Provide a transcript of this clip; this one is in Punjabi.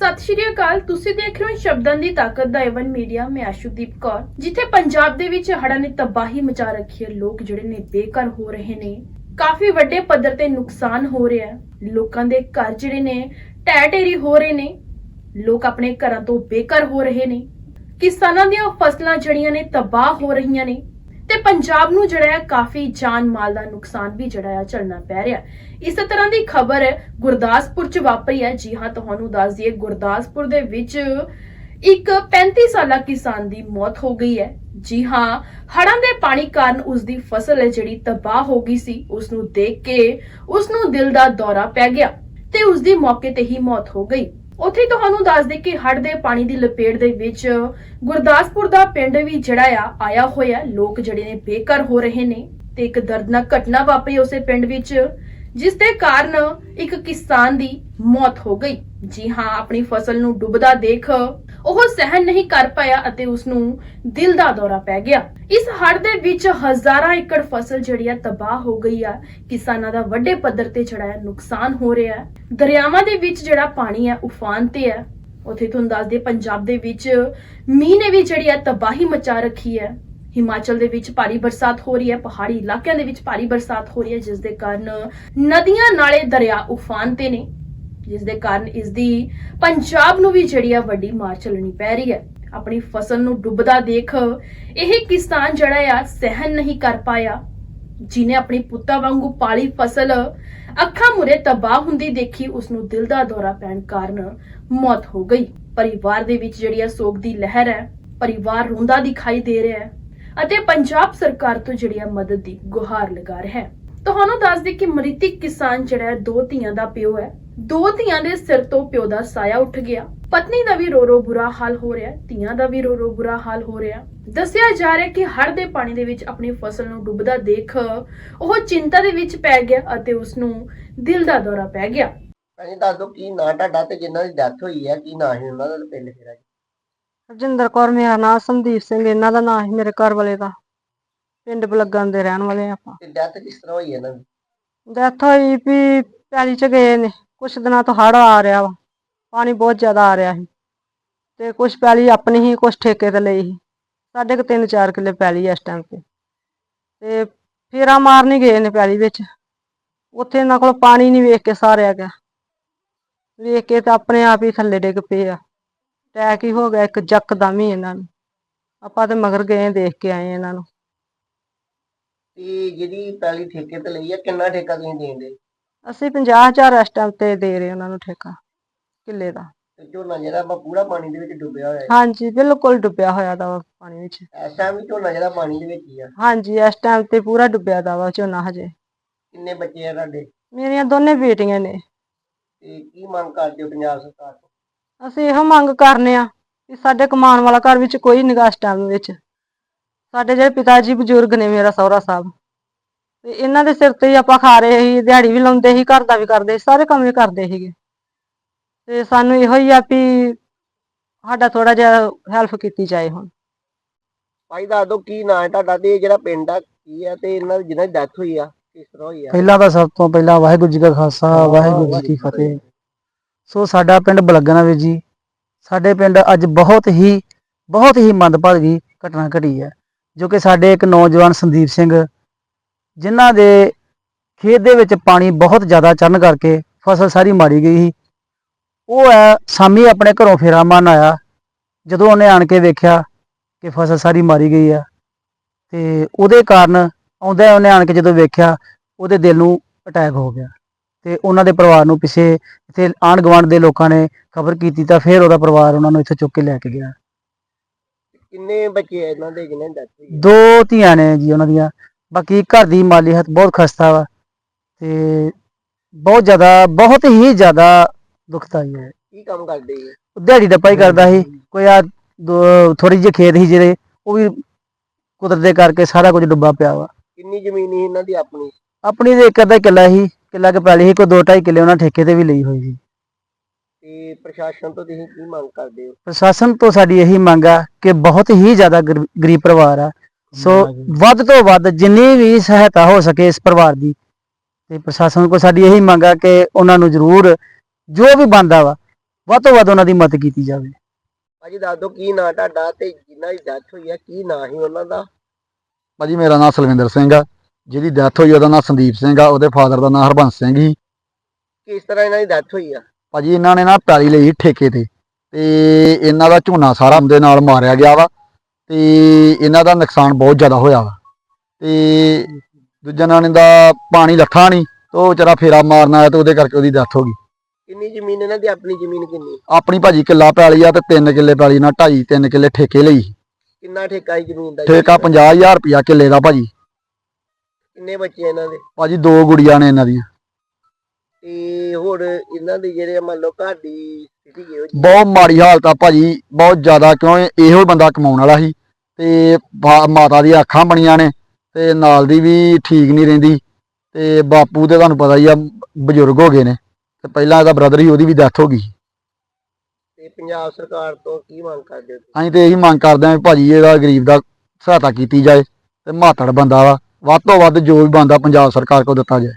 ਸਤਿ ਸ਼੍ਰੀ ਅਕਾਲ। ਤੁਸੀਂ ਦੇਖ ਰਹੇ ਹੋ ਸ਼ਬਦਾਂ ਦੀ ਤਾਕਤ ਦਾ ਏਵਨ ਮੀਡੀਆ ਮੈਂ ਆਸ਼ੂਦੀਪ ਕੌਰ। ਜਿੱਥੇ ਪੰਜਾਬ ਦੇ ਵਿੱਚ ਹੜ੍ਹਾਂ ਨੇ ਤਬਾਹੀ ਮਚਾ ਰੱਖੀ ਹੈ, ਲੋਕ ਜਿਹੜੇ ਨੇ ਬੇਘਰ ਹੋ ਰਹੇ ਨੇ। ਕਾਫੀ ਵੱਡੇ ਪੱਧਰ ਤੇ ਨੁਕਸਾਨ ਹੋ ਰਿਹਾ ਹੈ। ਲੋਕਾਂ ਦੇ ਘਰ ਜਿਹੜੇ ਨੇ ਢਹਿ ਢੇਰੀ ਹੋ ਰਹੇ ਨੇ। ਲੋਕ ਆਪਣੇ ਘਰਾਂ ਤੋਂ ਬੇਘਰ ਹੋ ਰਹੇ ਨੇ। ਕਿਸਾਨਾਂ ਦੀਆਂ ਫਸਲਾਂ ਜਿਹੜੀਆਂ ਨੇ ਤਬਾਹ ਹੋ ਰਹੀਆਂ ਨੇ। ਤੇ ਪੰਜਾਬ ਨੂੰ ਜਿਹੜਾ ਹੈ ਕਾਫੀ ਜਾਨ ਮਾਲ ਦਾ ਨੁਕਸਾਨ ਵੀ ਜਿਹੜਾ ਹੈ ਝੱਲਣਾ ਪੈ ਰਿਹਾ ਹੈ। ਇਸੇ ਤਰ੍ਹਾਂ ਦੀ ਖਬਰ ਗੁਰਦਾਸਪੁਰ ਚ ਵਾਪਰੀ ਹੈ। ਜੀ ਹਾਂ, ਤੁਹਾਨੂੰ ਦੱਸ ਦਈਏ, ਗੁਰਦਾਸਪੁਰ ਦੇ ਵਿੱਚ ਇੱਕ 35 ਸਾਲਾ ਕਿਸਾਨ ਦੀ ਮੌਤ ਹੋ ਗਈ ਹੈ। ਜੀ ਹਾਂ ਹੜਾਂ ਦੇ ਪਾਣੀ ਕਾਰਨ ਉਸ ਦੀ ਫਸਲ ਹੈ ਜਿਹੜੀ ਤਬਾਹ ਹੋ ਗਈ ਸੀ ਉਸ ਨੂੰ ਦੇਖ ਕੇ ਉਸ ਨੂੰ ਦਿਲ ਦਾ ਦੌਰਾ ਪੈ ਗਿਆ ਤੇ ਉਸ ਦੀ ਮੌਕੇ ਤੇ ਹੀ ਮੌਤ ਹੋ ਗਈ। ਉੱਥੇ ਤੁਹਾਨੂੰ ਦੱਸ ਦੇ ਕਿ ਹੜ੍ਹ ਦੇ ਪਾਣੀ ਦੀ ਲਪੇਟ ਦੇ ਵਿੱਚ ਗੁਰਦਾਸਪੁਰ ਦਾ ਪਿੰਡ ਵੀ ਜਿਹੜਾ ਆ, ਆਇਆ ਹੋਇਆ ਲੋਕ ਜਿਹੜੇ ਨੇ ਬੇਘਰ ਹੋ ਰਹੇ ਨੇ ਤੇ ਇੱਕ ਦਰਦਨਾਕ ਘਟਨਾ ਵਾਪਰੀ ਉਸੇ ਪਿੰਡ ਵਿੱਚ, ਜਿਸ ਦੇ ਕਾਰਨ ਇੱਕ ਕਿਸਾਨ ਦੀ ਮੌਤ ਹੋ ਗਈ। ਜੀ ਹਾਂ, ਆਪਣੀ ਫਸਲ ਨੂੰ ਡੁੱਬਦਾ ਦੇਖ ਉਹ ਸਹਿਨ ਨਹੀਂ ਕਰ ਪਾਇਆ ਅਤੇ ਉਸ ਨੂੰ ਦਿਲ ਦਾ ਦੌਰਾ ਪੈ ਗਿਆ। ਇਸ ਹੜ੍ਹ ਦੇ ਵਿੱਚ ਹਜ਼ਾਰਾਂ ਏਕੜ ਫਸਲ ਜਿਹੜੀ ਆ ਤਬਾਹ ਹੋ ਗਈ ਆ। ਕਿਸਾਨਾਂ ਦਾ ਵੱਡੇ ਪੱਧਰ ਤੇ ਜਿਹੜਾ ਨੁਕਸਾਨ ਹੋ ਰਿਹਾ ਹੈ ਦਰਿਆਵਾਂ ਦੇ ਵਿੱਚ ਜਿਹੜਾ ਪਾਣੀ ਹੈ ਉਫਾਨ ਤੇ ਹੈ ਉਥੇ ਤੁਹਾਨੂੰ ਦੱਸਦੇ ਪੰਜਾਬ ਦੇ ਵਿੱਚ ਮੀਂਹ ਨੇ ਵੀ ਜਿਹੜੀ ਹੈ ਤਬਾਹੀ ਮਚਾ ਰੱਖੀ ਹੈ ਹਿਮਾਚਲ ਦੇ ਵਿੱਚ ਭਾਰੀ ਬਰਸਾਤ ਹੋ ਰਹੀ ਹੈ ਪਹਾੜੀ ਇਲਾਕਿਆਂ ਦੇ ਵਿੱਚ ਭਾਰੀ ਬਰਸਾਤ ਹੋ ਰਹੀ ਹੈ ਜਿਸ ਦੇ ਕਾਰਨ ਨਦੀਆਂ ਨਾਲੇ ਦਰਿਆ ਉਫਾਨ ਤੇ ਨੇ। ਜਿਸ ਦੇ ਕਾਰਨ ਇਸ ਦੀ ਪੰਜਾਬ ਨੂੰ ਵੀ ਜਿਹੜੀ ਆ ਵੱਡੀ ਮਾਰ ਚੱਲਣੀ ਪੈ ਰਹੀ ਹੈ। ਆਪਣੀ ਫਸਲ ਨੂੰ ਡੁੱਬਦਾ ਦੇਖ ਇਹ ਕਿਸਾਨ ਜਿਹੜਾ ਆ ਸਹਿਨ ਨਹੀਂ ਕਰ ਪਾਇਆ। ਜਿਨੇ ਆਪਣੀ ਪੁੱਤਾਂ ਵਾਂਗੂ ਪਾਲੀ ਫਸਲ, ਅੱਖਾਂ ਮੁਰੇ ਤਬਾਹ ਹੁੰਦੀ ਦੇਖੀ ਉਸ ਨੂੰ ਦਿਲ ਦਾ ਦੌਰਾ ਪੈਣ ਕਾਰਨ ਮੌਤ ਹੋ ਗਈ। ਪਰਿਵਾਰ ਦੇ ਵਿੱਚ ਜਿਹੜੀ ਆ ਸੋਗ ਦੀ ਲਹਿਰ ਹੈ, ਪਰਿਵਾਰ ਰੋਂਦਾ ਦਿਖਾਈ ਦੇ ਰਿਹਾ ਹੈ ਅਤੇ ਪੰਜਾਬ ਸਰਕਾਰ ਤੋਂ ਜਿਹੜੀ ਆ ਮਦਦ ਦੀ ਗੁਹਾਰ ਲਗਾ ਰਿਹਾ ਹੈ। ਤੁਹਾਨੂੰ ਦੱਸ ਦੇ ਕਿ ਮ੍ਰਿਤਕ ਕਿਸਾਨ ਜਿਹੜਾ ਹੈ, ਦੋ ਧੀਆਂ ਦਾ ਪਿਓ ਹੈ। ਦੋ ਧੀਆਂ ਦੇ ਸਿਰ ਤੋਂ ਪਿਓ ਦਾ ਸਾਇਆ ਉੱਠ ਗਿਆ। ਪਤਨੀ ਦਾ ਵੀ ਰੋ ਰੋ ਬੁਰਾ ਹਾਲ ਹੋ ਰਿਹਾ ਧੀਆਂ ਦਾ ਵੀ ਰੋ ਰੋ ਬੁਰਾ ਹਾਲ ਹੋ ਰਿਹਾ। ਦੱਸਿਆ ਜਾ ਰਿਹਾ ਕਿ ਹੜ੍ਹ ਦੇ ਪਾਣੀ ਦੇ ਵਿੱਚ ਆਪਣੀ ਫਸਲ ਨੂੰ ਡੁੱਬਦਾ ਦੇਖ ਉਹ ਚਿੰਤਾ ਦੇ ਵਿੱਚ ਪੈ ਗਿਆ ਅਤੇ ਉਸ ਨੂੰ ਦਿਲ ਦਾ ਦੌਰਾ ਪੈ ਗਿਆ। ਹਾਂਜੀ ਦੱਸ ਦਿਓ ਕੀ ਨਾਂ ਤੁਹਾਡਾ ਤੇ ਜਿਨ੍ਹਾਂ ਦੀ ਡੈਥ ਹੋਈ ਹੈ ਕੀ ਨਾਂ ਹੈ ਉਹਨਾਂ ਦਾ ਤੇ ਪਿੰਡ ਕਿਹੜਾ ਜੀ? ਰਜਿੰਦਰ ਕੌਰ ਮੇਰਾ ਨਾਮ ਸੰਦੀਪ ਸਿੰਘ ਇਹਨਾਂ ਦਾ ਨਾਮ ਹੈ ਮੇਰੇ ਘਰ ਵਾਲੇ ਦਾ। ਪਿੰਡ ਬਲੱਗਣ ਦੇ ਰਹਿਣ ਵਾਲੇ ਆਪਾਂ। ਤੇ ਡੈਥ ਕਿਸ ਤਰ੍ਹਾਂ ਹੋਈ ਹੈ ਇਹਨਾਂ ਦੀ? ਡੈਥ ਹੋਈ ਵੀ ਪੈਲੀ ਚ ਗਏ ਨੇ। ਕੁਛ ਦਿਨਾਂ ਤੋਂ ਹੜ ਆ ਰਿਹਾ ਵਾ, ਪਾਣੀ ਬਹੁਤ ਜ਼ਿਆਦਾ ਆ ਰਿਹਾ ਸੀ ਤੇ ਕੁਛ ਪੈਲੀ ਆਪਣੀ ਹੀ, ਕੁਛ ਠੇਕੇ ਤੇ ਲਈ ਸੀ। ਸਾਡੇ ਕੋ ਤਿੰਨ ਚਾਰ ਕਿੱਲੇ ਪੈਲੀ ਇਸ ਟਾਈਮ ਤੇ। ਤੇ ਫੇਰਾ ਮਾਰਨ ਗਏ ਨੇ ਪੈਲੀ ਵਿੱਚ। ਉੱਥੇ ਇਹਨਾਂ ਕੋਲ ਪਾਣੀ ਨਹੀਂ ਵੇਖ ਕੇ ਸਾਰਿਆ ਗਿਆ। ਵੇਖ ਕੇ ਤਾਂ ਆਪਣੇ ਆਪ ਹੀ ਥੱਲੇ ਡਿੱਗ ਪਏ ਆ। ਟੈਕ ਹੀ ਹੋ ਗਿਆ ਇੱਕ ਜੱਕਦਮ ਹੀ ਇਹਨਾਂ ਨੂੰ। ਆਪਾਂ ਤੇ ਮਗਰ ਗਏ ਦੇਖ ਕੇ ਆਏ ਇਹਨਾਂ ਨੂੰ। ਤੇ ਜਿਹੜੀ ਪੈਲੀ ਠੇਕੇ ਤੇ ਲਈ ਹੈ ਕਿੰਨਾ ਠੇਕਾ ਤੁਸੀਂ ਦੇਂਦੇ? ਅਸੀਂ 50000 ਇਸ ਟਾਈਮ ਤੇ ਦੇ ਰਹੇ ਉਹਨਾਂ ਨੂੰ ਠੇਕਾ ਕਿੱਲੇ ਦਾ। ਤੇ ਝੋਨਾ ਜਿਹੜਾ ਵਾ ਪੂਰਾ ਪਾਣੀ ਦੇ ਵਿੱਚ ਡੁੱਬਿਆ ਹੋਇਆ ਹੈ। ਹਾਂਜੀ ਬਿਲਕੁਲ ਡੁੱਬਿਆ ਹੋਇਆ ਦਾ ਵਾ ਪਾਣੀ ਵਿੱਚ। ਇਸ ਟਾਈਮ ਵੀ ਝੋਨਾ ਜਿਹੜਾ ਪਾਣੀ ਦੇ ਵਿੱਚ ਹੀ ਆ। ਹਾਂਜੀ ਇਸ ਟਾਈਮ ਤੇ ਪੂਰਾ ਡੁੱਬਿਆ ਦਾ ਵਾ ਝੋਨਾ ਹਜੇ। ਕਿੰਨੇ ਬੱਚੇ ਆ ਤੁਹਾਡੇ? ਮੇਰੀਆਂ ਦੋਨੇ ਬੇਟੀਆਂ ਨੇ। ਤੇ ਕੀ ਮੰਗ ਕਰਦੇ ਹੋ ਪੰਜਾਬ ਸਰਕਾਰ ਤੋਂ? ਅਸੀਂ ਇਹੋ ਮੰਗ ਕਰਨੇ ਆ ਕਿ ਸਾਡੇ ਕਮਾਉਣ ਵਾਲਾ ਘਰ ਵਿੱਚ ਕੋਈ ਨਿਗਾਹ ਇਸ ਟਾਈਮ ਵਿੱਚ। ਸਾਡੇ ਜਿਹੜੇ ਪਿਤਾ ਜੀ ਬਜ਼ੁਰਗ ਨੇ ਮੇਰਾ ਸਹੁਰਾ ਸਾਹਿਬ। ਤੇ ਇਹਨਾਂ ਦੇ ਸਿਰ ਤੇ ਹੀ ਆਪਾਂ ਖਾ ਰਹੇ ਸੀ ਦਿਹਾੜੀ ਵੀ ਲਾਉਂਦੇ ਸੀ ਘਰ ਦਾ ਵੀ ਕਰਦੇ ਸੀ ਸਾਰੇ ਕੰਮ ਵੀ ਕਰਦੇ ਸੀਗੇ। ਤੇ ਸਾਨੂੰ ਇਹੋ ਹੀ ਆ ਵੀ ਸਾਡਾ ਥੋੜਾ ਜਿਹਾ ਹੈਲਪ ਕੀਤੀ ਜਾਏ ਹੁਣ। ਭਾਈ ਦੱਸ ਦਿਓ ਕੀ ਨਾਂ ਹੈ ਤੁਹਾਡਾ ਤੇ ਇਹ ਜਿਹੜਾ ਪਿੰਡ ਆ ਕੀ ਆ ਤੇ ਇਹਨਾਂ ਦੀ ਜਿਹਨਾਂ ਦੀ ਡੈਥ ਹੋਈ ਆ ਕਿਸ ਤਰ੍ਹਾਂ ਹੋਈ ਆ? ਪਹਿਲਾਂ ਤਾਂ ਸਭ ਤੋਂ ਪਹਿਲਾਂ ਵਾਹਿਗੁਰੂ ਜੀ ਕਾ ਖਾਲਸਾ ਵਾਹਿਗੁਰੂ ਜੀ ਕੀ ਫਤਿਹ। ਸੋ ਸਾਡਾ ਪਿੰਡ ਬਲਗਣਾ ਵੀਰ ਜੀ ਸਾਡੇ ਪਿੰਡ ਅੱਜ ਬਹੁਤ ਹੀ ਬਹੁਤ ਹੀ ਮੰਦਭਾਗੀ ਘਟਨਾ ਘਟੀ ਹੈ ਜੋ ਕਿ ਸਾਡੇ ਇੱਕ ਨੌਜਵਾਨ ਸੰਦੀਪ ਸਿੰਘ ਜਿਨ੍ਹਾਂ ਦੇ ਖੇਤ ਦੇ ਵਿੱਚ ਪਾਣੀ ਬਹੁਤ ਜ਼ਿਆਦਾ ਚੜਨ ਕਰਕੇ ਫਸਲ ਸਾਰੀ ਮਾਰੀ ਗਈ ਸੀ। ਉਹ ਹੈ ਸਾਮੀ ਆਪਣੇ ਘਰੋਂ ਫੇਰਾ ਮਾਰਨ ਆਇਆ ਜਦੋਂ ਉਹਨੇ ਆਣ ਕੇ ਵੇਖਿਆ ਕਿ ਫਸਲ ਸਾਰੀ ਮਾਰੀ ਗਈ ਆ। ਤੇ ਉਹਦੇ ਕਾਰਨ ਆਉਂਦਾ ਉਹਨੇ ਆਣ ਕੇ ਜਦੋਂ ਵੇਖਿਆ ਉਹਦੇ ਦਿਲ ਨੂੰ ਅਟੈਕ ਹੋ ਗਿਆ। ਤੇ ਉਹਨਾਂ ਦੇ ਪਰਿਵਾਰ ਨੂੰ ਪਿੱਛੇ ਇੱਥੇ ਆਂਢ ਗੁਆਂਢ ਦੇ ਲੋਕਾਂ ਨੇ ਖਬਰ ਕੀਤੀ ਤਾਂ ਫਿਰ ਉਹਦਾ ਪਰਿਵਾਰ ਉਹਨਾਂ ਨੂੰ ਇੱਥੇ ਚੁੱਕ ਕੇ ਲੈ ਕੇ ਗਿਆ। ਕਿੰਨੇ ਬੱਚੇ ਇਹਨਾਂ ਦੇ ਜਿਹਨਾਂ ਦੀ ਡੈਥ ਹੋਈ ਆ ਦੋ ਧੀਆਂ ਨੇ ਜੀ ਉਹਨਾਂ ਦੀਆਂ। ਬਾਕੀ ਘਰ ਦੀ ਮਾਲੀ ਹਾਲਤ ਬਹੁਤ ਖਸਤਾ ਵਾ ਤੇ ਬਹੁਤ ਜ਼ਿਆਦਾ ਬਹੁਤ ਹੀ ਜ਼ਿਆਦਾ ਦੁਖਦਾਈ ਹੈ। ਕੀ ਕੰਮ ਕਰਦੇ ਜੀ? ਦਿਹਾੜੀ ਡੱਪਾ ਹੀ ਕਰਦਾ ਸੀ ਕੋਈ ਆ ਥੋੜੀ ਜਿਹੀ ਖੇਤ ਸੀ ਜਿਹੜੇ ਉਹ ਵੀ ਕੁਦਰਤ ਦੇ ਕਰਕੇ ਸਾਰਾ ਕੁਝ ਡੁੱਬਾ ਪਿਆ ਵਾ। ਕਿੰਨੀ ਜ਼ਮੀਨ ਸੀ ਇਹਨਾਂ ਦੀ ਆਪਣੀ? ਆਪਣੀ ਦੇ ਇੱਕ ਅੱਧਾ ਕਿੱਲਾ ਸੀ ਕਿੱਲਾ ਕੇ ਪੈਲੀ ਸੀ ਕੋਈ ਦੋ ਢਾਈ ਕਿੱਲੇ ਉਹਨਾਂ ਠੇਕੇ ਤੇ ਵੀ ਲਈ ਹੋਈ ਸੀ। ਤੇ ਪ੍ਰਸ਼ਾਸਨ ਤੋਂ ਤੁਸੀਂ ਕੀ ਮੰਗ ਕਰਦੇ ਹੋ? ਪ੍ਰਸ਼ਾਸਨ ਤੋਂ ਸਾਡੀ ਇਹੀ ਮੰਗ ਆ ਕਿ ਬਹੁਤ ਹੀ ਜ਼ਿਆਦਾ ਗਰ- ਗਰੀਬ ਪਰਿਵਾਰ ਆ ਸੋ ਵੱਧ ਤੋਂ ਵੱਧ ਜਿੰਨੀ ਵੀ ਸਹਾਇਤਾ ਹੋ ਸਕੇ ਇਸ ਪਰਿਵਾਰ ਦੀ ਤੇ ਪ੍ਰਸ਼ਾਸਨ ਕੋਲ ਸਾਡੀ ਇਹੀ ਮੰਗ ਆ ਕਿ ਉਹਨਾਂ ਨੂੰ ਜ਼ਰੂਰ ਜੋ ਵੀ ਬਣਦਾ ਵਾ ਵੱਧ ਤੋਂ ਵੱਧ ਉਹਨਾਂ ਦੀ ਮਦਦ ਕੀਤੀ ਜਾਵੇ। ਭਾਜੀ ਦੱਸ ਦਿਓ ਕੀ ਨਾਂ ਤੁਹਾਡਾ ਤੇ ਜਿਨ੍ਹਾਂ ਦੀ ਡੈਥ ਹੋਈ ਆ ਕੀ ਨਾਂ ਸੀ ਉਹਨਾਂ ਦਾ? ਭਾਜੀ ਮੇਰਾ ਨਾਮ ਸਲਵਿੰਦਰ ਸਿੰਘ ਆ ਜਿਹਦੀ ਡੈਥ ਹੋਈ ਉਹਦਾ ਨਾਮ ਸੰਦੀਪ ਸਿੰਘ ਆ ਉਹਦੇ ਫਾਦਰ ਦਾ ਨਾਮ ਹਰਬੰਸ ਸਿੰਘ ਸੀ। ਕਿਸ ਤਰ੍ਹਾਂ ਇਹਨਾਂ ਦੀ ਡੈਥ ਹੋਈ ਆ? ਭਾਜੀ ਇਹਨਾਂ ਨੇ ਨਾ ਪੈਲੀ ਲਈ ਠੇਕੇ ਤੇ ਤੇ ਇਹਨਾਂ ਦਾ ਝੋਨਾ ਸਾਰਾ ਉਹਦੇ ਨਾਲ ਮਾਰਿਆ ਗਿਆ ਵਾ ਤੇ ਇਹਨਾਂ ਦਾ ਨੁਕਸਾਨ ਬਹੁਤ ਜ਼ਿਆਦਾ ਹੋਇਆ ਵਾ। ਤੇ ਦੂਜਾ ਨਾਂ ਦਾ ਪਾਣੀ ਲੱਥਾ ਨਹੀਂ ਤੇ ਉਹ ਵਿਚਾਰਾ ਫੇਰਾ ਮਾਰਨ ਆਇਆ ਤੇ ਉਹਦੇ ਕਰਕੇ ਉਹਦੀ ਡੈਥ ਹੋ ਗਈ। ਕਿੰਨੀ ਜ਼ਮੀਨ ਇਹਨਾਂ ਦੀ? ਆਪਣੀ ਜ਼ਮੀਨ ਕਿੰਨੀ? ਆਪਣੀ ਭਾਜੀ ਕਿੱਲਾ ਪੈਲੀ ਆ ਤੇ 3 ਕਿੱਲੇ ਪੈਲੀ ਨਾਲ 2.5 3 ਕਿੱਲੇ ਠੇਕੇ ਲਈ। ਕਿੰਨਾ ਠੇਕਾ ਹੈ ਜ਼ਮੀਨ ਦਾ? ਠੇਕਾ 50000 ਰੁਪਿਆ ਕਿੱਲੇ ਦਾ ਭਾਜੀ। ਕਿੰਨੇ ਬੱਚੇ ਇਹਨਾਂ ਦੇ? ਭਾਜੀ ਦੋ ਗੁੜੀਆਂ ਨੇ ਇਹਨਾਂ ਦੀਆਂ। ਤੇ ਹੋਰ ਇਹਨਾਂ ਦੀ ਜਿਹੜੇ ਮੰਨ ਲਓ ਘਰ ਦੀ ਸਥਿਤੀ ਕਿਹੋ ਬਹੁਤ ਮਾੜੀ ਹਾਲਤ ਆ ਭਾਜੀ ਬਹੁਤ ਜ਼ਿਆਦਾ ਕਿਉਂ ਇਹ- ਬੰਦਾ ਕਮਾਉਣ ਵਾਲਾ ਸੀ। ਤੇ ਮਾਤਾ ਦੀਆਂ ਅੱਖਾਂ ਬਣੀਆਂ ਨੇ ਤੇ ਨਾਲ ਦੀ ਵੀ ਠੀਕ ਨਹੀਂ ਰਹਿੰਦੀ ਤੇ ਬਾਪੂ ਤੇ ਤੁਹਾਨੂੰ ਪਤਾ ਹੀ ਆ ਬਜ਼ੁਰਗ ਹੋ ਗਏ ਨੇ ਤੇ ਪਹਿਲਾਂ ਇਹਦਾ ਬ੍ਰਦਰ ਹੀ ਉਹਦੀ ਵੀ ਡੈਥ ਹੋ ਗਈ। ਤੇ ਪੰਜਾਬ ਸਰਕਾਰ ਤੋਂ ਕੀ ਮੰਗ ਕਰਦੇ ਹੋ? ਅਸੀਂ ਤੇ ਇਹੀ ਮੰਗ ਕਰਦੇ ਆਂ ਭਾਜੀ ਇਹਦਾ ਗਰੀਬ ਦਾ ਸਹਾਇਤਾ ਕੀਤੀ ਜਾਏ ਤੇ ਮਾਤੜ ਬੰਦਾ ਵਾ। ਵੱਧ ਤੋਂ ਵੱਧ ਜੋ ਵੀ ਬੰਦਾ ਪੰਜਾਬ ਸਰਕਾਰ ਕੋਲ ਦਿੱਤਾ ਜਾਏ।